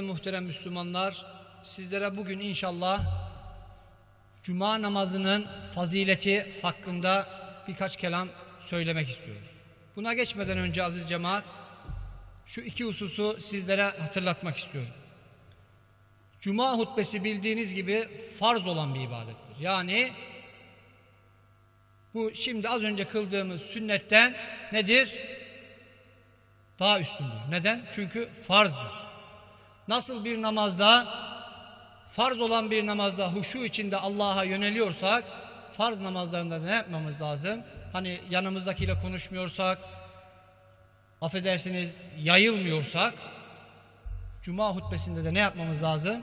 ve muhterem Müslümanlar, sizlere bugün inşallah Cuma namazının fazileti hakkında birkaç kelam söylemek istiyoruz. Buna geçmeden önce aziz cemaat, şu iki hususu sizlere hatırlatmak istiyorum. Cuma hutbesi bildiğiniz gibi farz olan bir ibadettir. Yani bu şimdi az önce kıldığımız sünnetten nedir? Daha üstündür. Neden? Çünkü farzdır. Nasıl bir namazda farz olan bir namazda huşu içinde Allah'a yöneliyorsak farz namazlarında ne yapmamız lazım? Hani yanımızdakiyle konuşmuyorsak affedersiniz yayılmıyorsak Cuma hutbesinde de ne yapmamız lazım?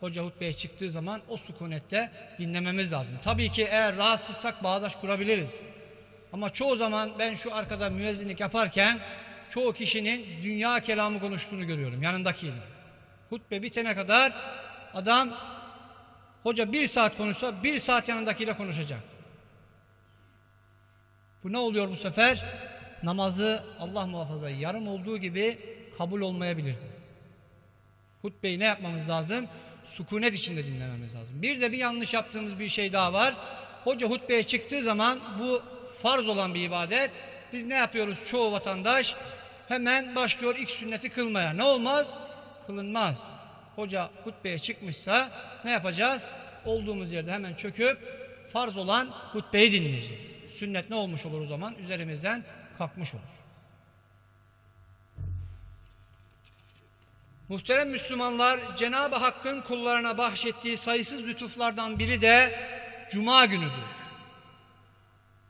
Hoca hutbeye çıktığı zaman o sükunette dinlememiz lazım. Tabii ki eğer rahatsızsak bağdaş kurabiliriz. Ama çoğu zaman ben şu arkada müezzinlik yaparken çoğu kişinin dünya kelamı konuştuğunu görüyorum yanındakiyle. Hutbe bitene kadar adam hoca bir saat konuşsa bir saat yanındakiyle konuşacak. Bu ne oluyor bu sefer? Namazı Allah muhafaza yarım olduğu gibi kabul olmayabilirdi. Hutbeyi ne yapmamız lazım? Sükunet içinde dinlememiz lazım. Bir de bir yanlış yaptığımız bir şey daha var. Hoca hutbeye çıktığı zaman bu farz olan bir ibadet. Biz ne yapıyoruz çoğu vatandaş? Hemen başlıyor ilk sünneti kılmaya. Ne olmaz? Kılınmaz. Hoca hutbeye çıkmışsa ne yapacağız? Olduğumuz yerde hemen çöküp farz olan hutbeyi dinleyeceğiz. Sünnet ne olmuş olur o zaman? Üzerimizden kalkmış olur. Muhterem Müslümanlar, Cenab-ı Hakk'ın kullarına bahşettiği sayısız lütuflardan biri de Cuma günüdür.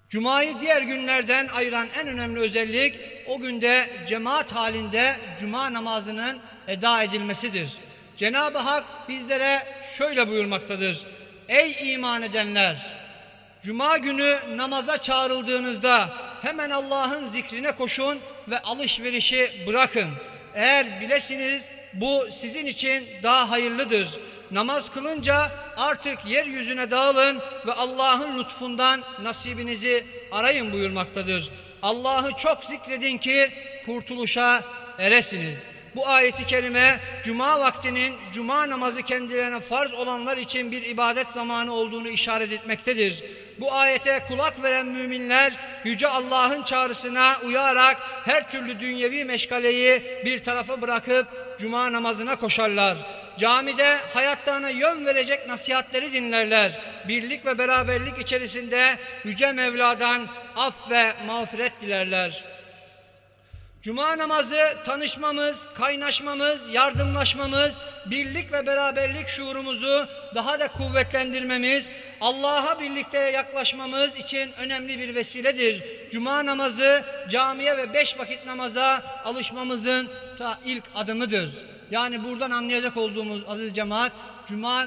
Cuma'yı diğer günlerden ayıran en önemli özellik o günde cemaat halinde Cuma namazının eda edilmesidir. Cenab-ı Hak bizlere şöyle buyurmaktadır. Ey iman edenler! Cuma günü namaza çağrıldığınızda hemen Allah'ın zikrine koşun ve alışverişi bırakın. Eğer bilesiniz bu sizin için daha hayırlıdır. Namaz kılınca artık yeryüzüne dağılın ve Allah'ın lütfundan nasibinizi arayın buyurmaktadır. Allah'ı çok zikredin ki kurtuluşa eresiniz. Bu ayeti kerime cuma vaktinin cuma namazı kendilerine farz olanlar için bir ibadet zamanı olduğunu işaret etmektedir. Bu ayete kulak veren müminler yüce Allah'ın çağrısına uyarak her türlü dünyevi meşgaleyi bir tarafa bırakıp cuma namazına koşarlar. Camide hayatlarına yön verecek nasihatleri dinlerler. Birlik ve beraberlik içerisinde Yüce Mevla'dan af ve mağfiret dilerler. Cuma namazı tanışmamız, kaynaşmamız, yardımlaşmamız, birlik ve beraberlik şuurumuzu daha da kuvvetlendirmemiz, Allah'a birlikte yaklaşmamız için önemli bir vesiledir. Cuma namazı camiye ve beş vakit namaza alışmamızın ta ilk adımıdır. Yani buradan anlayacak olduğumuz aziz cemaat, Cuma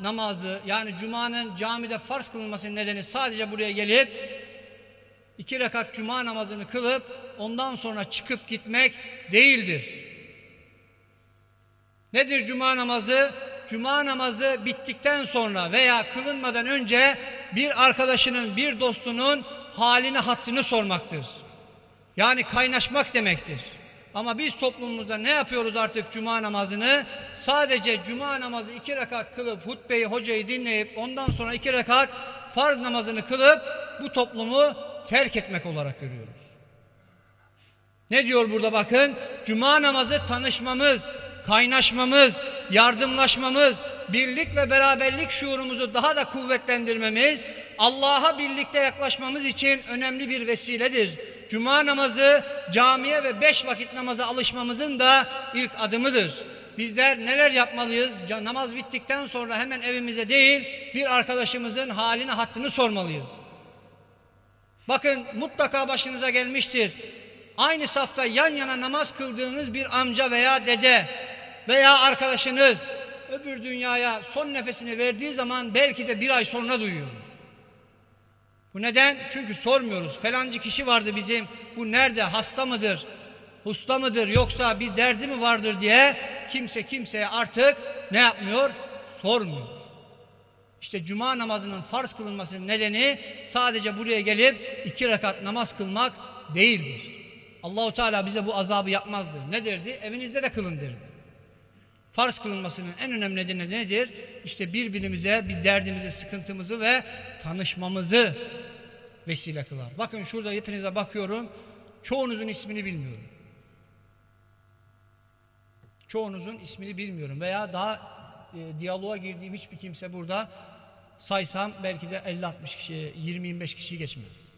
namazı yani Cuma'nın camide farz kılınmasının nedeni sadece buraya gelip iki rekat Cuma namazını kılıp ondan sonra çıkıp gitmek değildir. Nedir Cuma namazı? Cuma namazı bittikten sonra veya kılınmadan önce bir arkadaşının, bir dostunun halini, hattını sormaktır. Yani kaynaşmak demektir. Ama biz toplumumuzda ne yapıyoruz artık cuma namazını? Sadece cuma namazı iki rekat kılıp hutbeyi hocayı dinleyip ondan sonra iki rekat farz namazını kılıp bu toplumu terk etmek olarak görüyoruz. Ne diyor burada bakın? Cuma namazı tanışmamız, kaynaşmamız, yardımlaşmamız, birlik ve beraberlik şuurumuzu daha da kuvvetlendirmemiz, Allah'a birlikte yaklaşmamız için önemli bir vesiledir. Cuma namazı camiye ve beş vakit namaza alışmamızın da ilk adımıdır. Bizler neler yapmalıyız? Namaz bittikten sonra hemen evimize değil bir arkadaşımızın halini hattını sormalıyız. Bakın mutlaka başınıza gelmiştir. Aynı safta yan yana namaz kıldığınız bir amca veya dede veya arkadaşınız öbür dünyaya son nefesini verdiği zaman belki de bir ay sonra duyuyoruz. Bu neden? Çünkü sormuyoruz. Felancı kişi vardı bizim. Bu nerede? Hasta mıdır? Usta mıdır? Yoksa bir derdi mi vardır diye kimse kimseye artık ne yapmıyor? Sormuyor. İşte cuma namazının farz kılınmasının nedeni sadece buraya gelip iki rekat namaz kılmak değildir. Allahu Teala bize bu azabı yapmazdı. Ne derdi? Evinizde de kılın derdi. Farz kılınmasının en önemli nedeni nedir? İşte birbirimize bir derdimizi, sıkıntımızı ve tanışmamızı vesile kılar. Bakın şurada hepinize bakıyorum. Çoğunuzun ismini bilmiyorum. Çoğunuzun ismini bilmiyorum veya daha e, diyaloğa girdiğim hiçbir kimse burada saysam belki de 50-60 kişi, 20-25 kişiyi geçmez.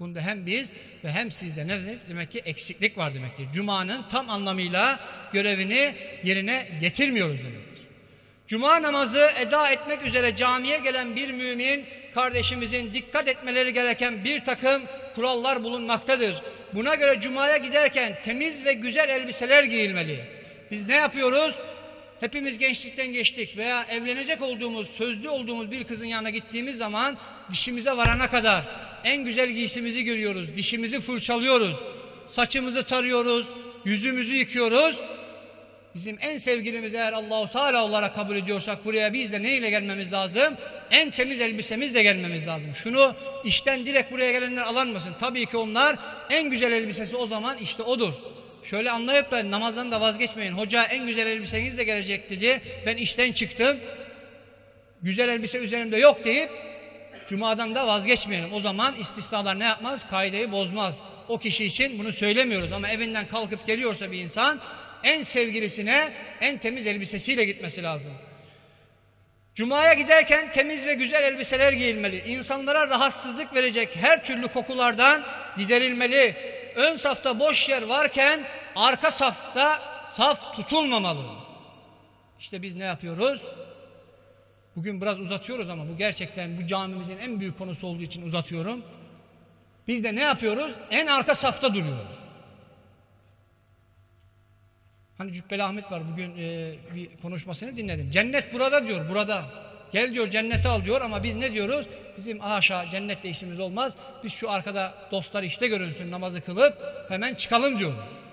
Bunda hem biz ve hem sizde nedir? Demek ki eksiklik var demektir. Cuma'nın tam anlamıyla görevini yerine getirmiyoruz demektir. Cuma namazı eda etmek üzere camiye gelen bir mümin kardeşimizin dikkat etmeleri gereken bir takım kurallar bulunmaktadır. Buna göre cumaya giderken temiz ve güzel elbiseler giyilmeli. Biz ne yapıyoruz? Hepimiz gençlikten geçtik veya evlenecek olduğumuz, sözlü olduğumuz bir kızın yanına gittiğimiz zaman dişimize varana kadar en güzel giysimizi görüyoruz, dişimizi fırçalıyoruz, saçımızı tarıyoruz, yüzümüzü yıkıyoruz. Bizim en sevgilimiz eğer Allahu Teala olarak kabul ediyorsak buraya biz de neyle gelmemiz lazım? En temiz elbisemizle gelmemiz lazım. Şunu işten direkt buraya gelenler alanmasın. Tabii ki onlar en güzel elbisesi o zaman işte odur. Şöyle anlayıp ben namazdan da vazgeçmeyin. Hoca en güzel elbisenizle gelecek dedi. Ben işten çıktım. Güzel elbise üzerimde yok deyip Cuma'dan da vazgeçmeyelim. O zaman istisnalar ne yapmaz? Kaideyi bozmaz. O kişi için bunu söylemiyoruz ama evinden kalkıp geliyorsa bir insan en sevgilisine en temiz elbisesiyle gitmesi lazım. Cuma'ya giderken temiz ve güzel elbiseler giyilmeli. İnsanlara rahatsızlık verecek her türlü kokulardan giderilmeli. Ön safta boş yer varken arka safta saf tutulmamalı. İşte biz ne yapıyoruz? Bugün biraz uzatıyoruz ama bu gerçekten bu camimizin en büyük konusu olduğu için uzatıyorum. Biz de ne yapıyoruz? En arka safta duruyoruz. Hani Cübbeli Ahmet var bugün e, bir konuşmasını dinledim. Cennet burada diyor, burada. Gel diyor cennete al diyor ama biz ne diyoruz? Bizim haşa cennetle işimiz olmaz. Biz şu arkada dostlar işte görünsün namazı kılıp hemen çıkalım diyoruz.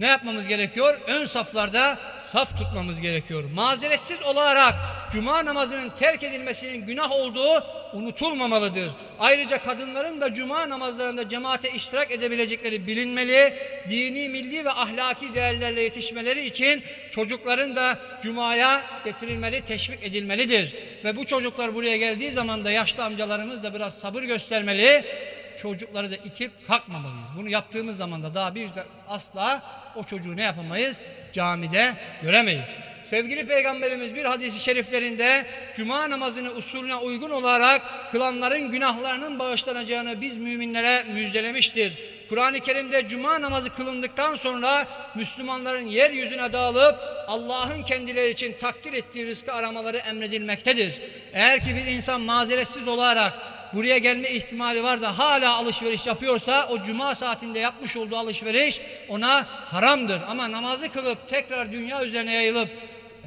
Ne yapmamız gerekiyor? Ön saflarda saf tutmamız gerekiyor. Mazeretsiz olarak cuma namazının terk edilmesinin günah olduğu unutulmamalıdır. Ayrıca kadınların da cuma namazlarında cemaate iştirak edebilecekleri bilinmeli. Dini, milli ve ahlaki değerlerle yetişmeleri için çocukların da cumaya getirilmeli, teşvik edilmelidir. Ve bu çocuklar buraya geldiği zaman da yaşlı amcalarımız da biraz sabır göstermeli çocukları da itip kalkmamalıyız. Bunu yaptığımız zaman da daha bir de asla o çocuğu ne yapamayız? Camide göremeyiz. Sevgili Peygamberimiz bir hadisi şeriflerinde cuma namazını usulüne uygun olarak kılanların günahlarının bağışlanacağını biz müminlere müjdelemiştir. Kur'an-ı Kerim'de cuma namazı kılındıktan sonra Müslümanların yeryüzüne dağılıp Allah'ın kendileri için takdir ettiği rızkı aramaları emredilmektedir. Eğer ki bir insan mazeretsiz olarak buraya gelme ihtimali var da hala alışveriş yapıyorsa o cuma saatinde yapmış olduğu alışveriş ona haramdır. Ama namazı kılıp tekrar dünya üzerine yayılıp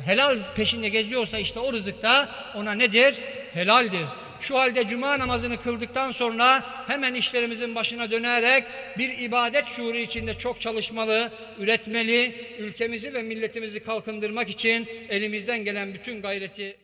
helal peşinde geziyorsa işte o rızık da ona nedir? Helaldir. Şu halde cuma namazını kıldıktan sonra hemen işlerimizin başına dönerek bir ibadet şuuru içinde çok çalışmalı, üretmeli, ülkemizi ve milletimizi kalkındırmak için elimizden gelen bütün gayreti